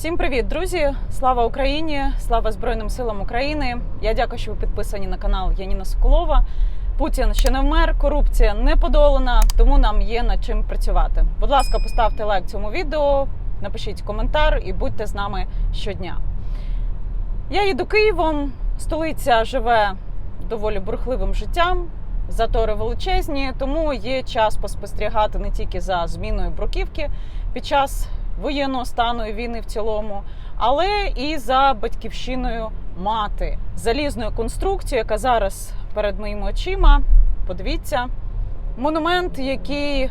Всім привіт, друзі! Слава Україні! Слава Збройним силам України! Я дякую, що ви підписані на канал Яніна Соколова. Путін ще не вмер, корупція не подолана, тому нам є над чим працювати. Будь ласка, поставте лайк цьому відео, напишіть коментар і будьте з нами щодня. Я їду Києвом, столиця живе доволі бурхливим життям. Затори величезні, тому є час поспостерігати не тільки за зміною бруківки під час воєнного стану і війни в цілому, але і за батьківщиною мати залізною конструкцією, яка зараз перед моїми очима. Подивіться, монумент, який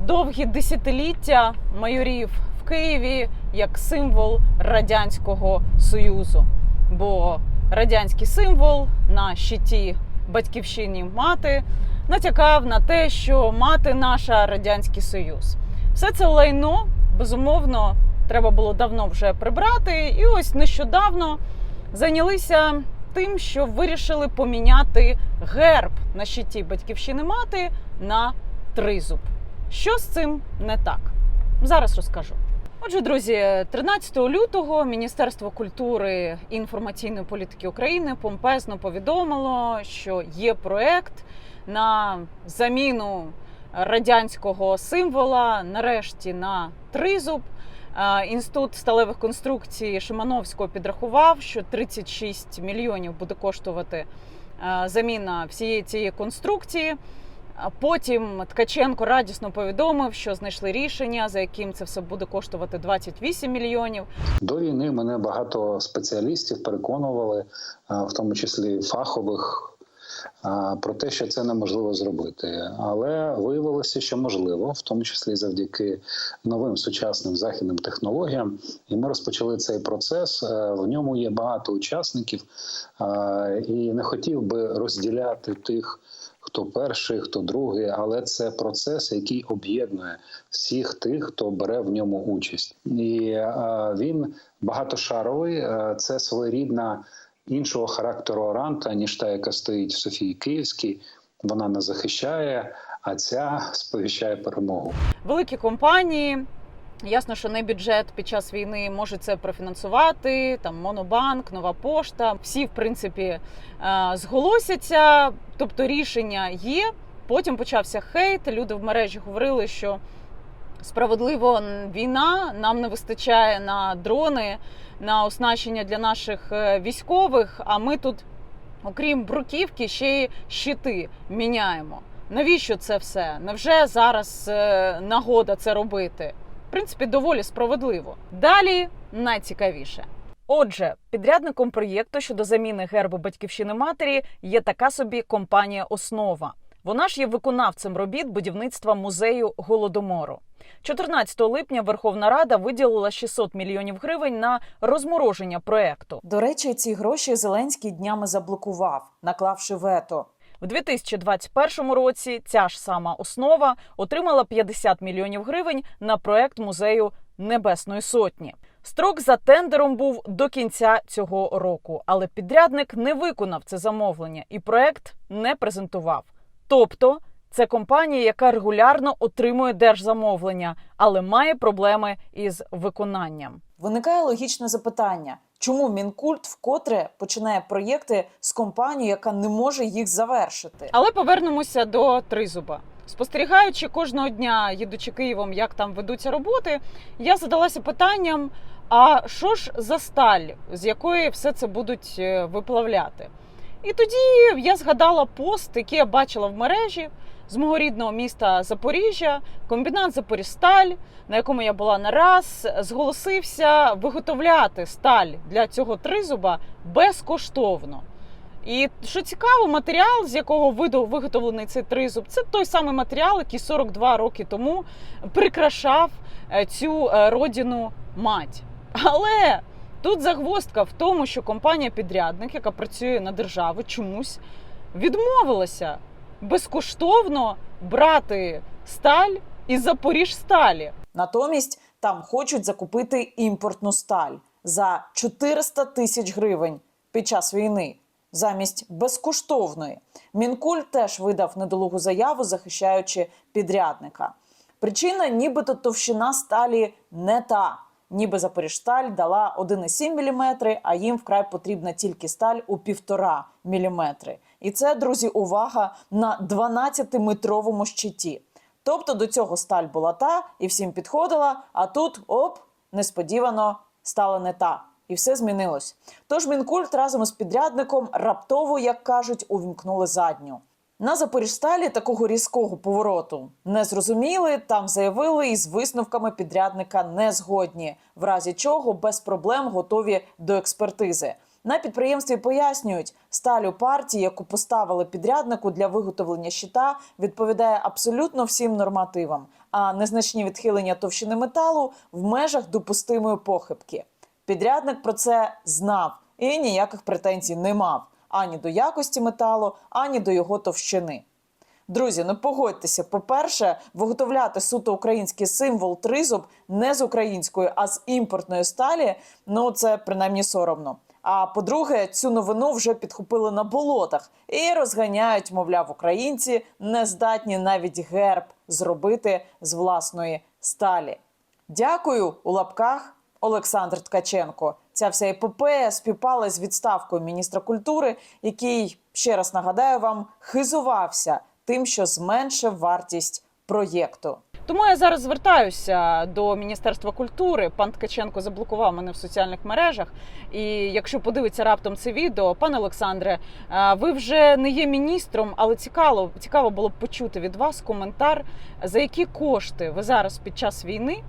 довгі десятиліття майорів в Києві як символ радянського союзу. Бо радянський символ на щиті батьківщині мати натякав на те, що мати наша радянський союз. Все це лайно безумовно треба було давно вже прибрати. І ось нещодавно зайнялися тим, що вирішили поміняти герб на щиті батьківщини мати на тризуб. Що з цим не так? Зараз розкажу. Отже, друзі, 13 лютого Міністерство культури і інформаційної політики України помпезно повідомило, що є проект на заміну радянського символа, нарешті на тризуб. Інститут сталевих конструкцій Шимановського підрахував, що 36 мільйонів буде коштувати заміна всієї цієї конструкції. Потім Ткаченко радісно повідомив, що знайшли рішення, за яким це все буде коштувати 28 мільйонів. До війни мене багато спеціалістів переконували, в тому числі фахових, про те, що це неможливо зробити. Але виявилося, що можливо, в тому числі завдяки новим сучасним західним технологіям. І ми розпочали цей процес. Е, В ньому є багато учасників, і не хотів би розділяти тих. Хто перший, хто другий, але це процес, який об'єднує всіх тих, хто бере в ньому участь, і е, він багатошаровий. Е, Це своєрідна іншого характеру оранта, ніж та, яка стоїть в Софії Київській. Вона не захищає, а ця сповіщає перемогу. Великі компанії. Ясно, що не бюджет під час війни може це профінансувати. Там Монобанк, Нова Пошта. Всі, в принципі, е, зголосяться. Тобто рішення є. Потім почався хейт. Люди в мережі говорили, що справедливо війна нам не вистачає на дрони, на оснащення для наших е, військових. А ми тут, окрім бруківки, ще й щити міняємо. Навіщо це все? Невже зараз е, нагода це робити? В принципі, доволі справедливо. Далі найцікавіше. Отже, підрядником проєкту щодо заміни гербу батьківщини матері є така собі компанія Основа. Вона ж є виконавцем робіт будівництва музею голодомору. 14 липня Верховна Рада виділила 600 мільйонів гривень на розмороження проекту. До речі, ці гроші Зеленський днями заблокував, наклавши вето. В 2021 році ця ж сама основа отримала 50 мільйонів гривень на проект музею Небесної Сотні. Строк за тендером був до кінця цього року, але підрядник не виконав це замовлення і проект не презентував. Тобто, це компанія, яка регулярно отримує держзамовлення, але має проблеми із виконанням. Виникає логічне запитання: чому Мінкульт вкотре починає проєкти з компанією, яка не може їх завершити? Але повернемося до тризуба. Спостерігаючи кожного дня, їдучи Києвом, як там ведуться роботи, я задалася питанням: а що ж за сталь, з якої все це будуть е, виплавляти? І тоді я згадала пост, який я бачила в мережі з мого рідного міста Запоріжжя, комбінат Запоріжсталь, на якому я була не раз, зголосився виготовляти сталь для цього тризуба безкоштовно. І що цікаво, матеріал, з якого виготовлений цей тризуб, це той самий матеріал, який 42 роки тому прикрашав е, цю е, родину мать. Але тут загвоздка в тому, що компанія-підрядник, яка працює на державу, чомусь відмовилася безкоштовно брати сталь із Запоріжсталі. Натомість там хочуть закупити імпортну сталь за 400 тисяч гривень під час війни замість безкоштовної. Мінкуль теж видав недолугу заяву, захищаючи підрядника. Причина, нібито товщина сталі не та. Ніби Запоріжсталь дала 1,7 мм, а їм вкрай потрібна тільки сталь у 1,5 мм. І це, друзі, увага на 12-метровому щиті. Тобто до цього сталь була та і всім підходила, а тут оп, несподівано стала не та. І все змінилось. Тож Мінкульт разом із підрядником раптово, як кажуть, увімкнули задню. На Запоріжсталі такого різкого повороту не зрозуміли. Там заявили і з висновками підрядника не згодні, в разі чого без проблем готові до експертизи. На підприємстві пояснюють, сталь у партії, яку поставили підряднику для виготовлення щита, відповідає абсолютно всім нормативам, а незначні відхилення товщини металу в межах допустимої похибки. Підрядник про це знав і ніяких претензій не мав ані до якості металу, ані до його товщини. Друзі, ну погодьтеся, по-перше, виготовляти суто український символ тризуб не з української, а з імпортної сталі. Ну це принаймні соромно. А по-друге, цю новину вже підхопили на болотах і розганяють, мовляв, українці не здатні навіть герб зробити з власної сталі. Дякую у лапках Олександр Ткаченко. Ця вся епопея співпала з відставкою міністра культури, який ще раз нагадаю вам хизувався тим, що зменшив вартість проєкту. Тому я зараз звертаюся до Міністерства культури. Пан Ткаченко заблокував мене в соціальних мережах. І якщо подивиться раптом це відео, пане Олександре, е, ви вже не є міністром, але цікаво, цікаво було б почути від вас коментар, за які кошти ви зараз під час війни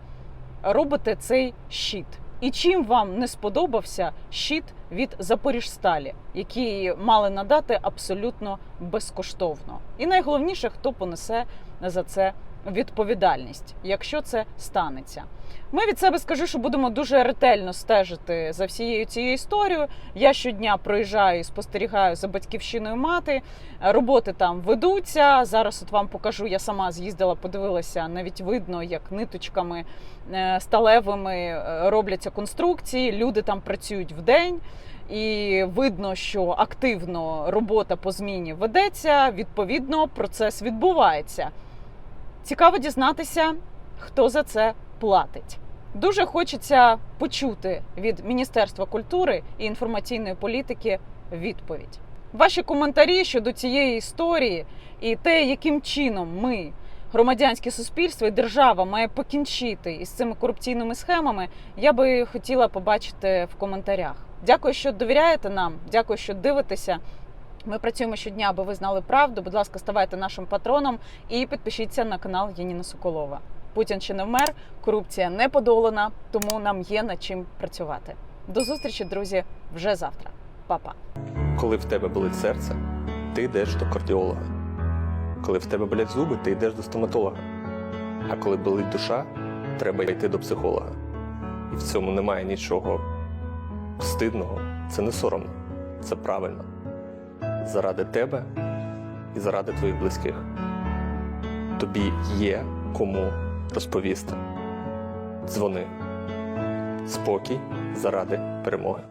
робите цей щит. І чим вам не сподобався щит від Запоріжсталі, який мали надати абсолютно безкоштовно? І найголовніше, хто понесе за це відповідальність, якщо це станеться. Ми від себе скажу, що будемо дуже ретельно стежити за всією цією історією. Я щодня проїжджаю і спостерігаю за батьківщиною мати. Роботи там ведуться. Зараз от вам покажу. Я сама з'їздила, подивилася. Навіть видно, як ниточками е, сталевими е, робляться конструкції. Люди там працюють вдень. І видно, що активно робота по зміні ведеться. Відповідно, процес відбувається. Цікаво дізнатися, хто за це платить. Дуже хочеться почути від Міністерства культури і інформаційної політики відповідь. Ваші коментарі щодо цієї історії і те, яким чином ми, громадянське суспільство і держава, має покінчити із цими корупційними схемами, я би хотіла побачити в коментарях. Дякую, що довіряєте нам. Дякую, що дивитеся. Ми працюємо щодня, аби ви знали правду. Будь ласка, ставайте нашим патроном і підпишіться на канал Яніна Соколова. Путін ще не вмер, корупція не подолана, тому нам є над чим працювати. До зустрічі, друзі, вже завтра. Па-па. Коли в тебе болить серце, ти йдеш до кардіолога. Коли в тебе болять зуби, ти йдеш до стоматолога. А коли болить душа, треба йти до психолога. І в цьому немає нічого стидного, це не соромно, це правильно. Заради тебе і заради твоїх близьких. Тобі є кому розповісти. Дзвони. Спокій заради перемоги.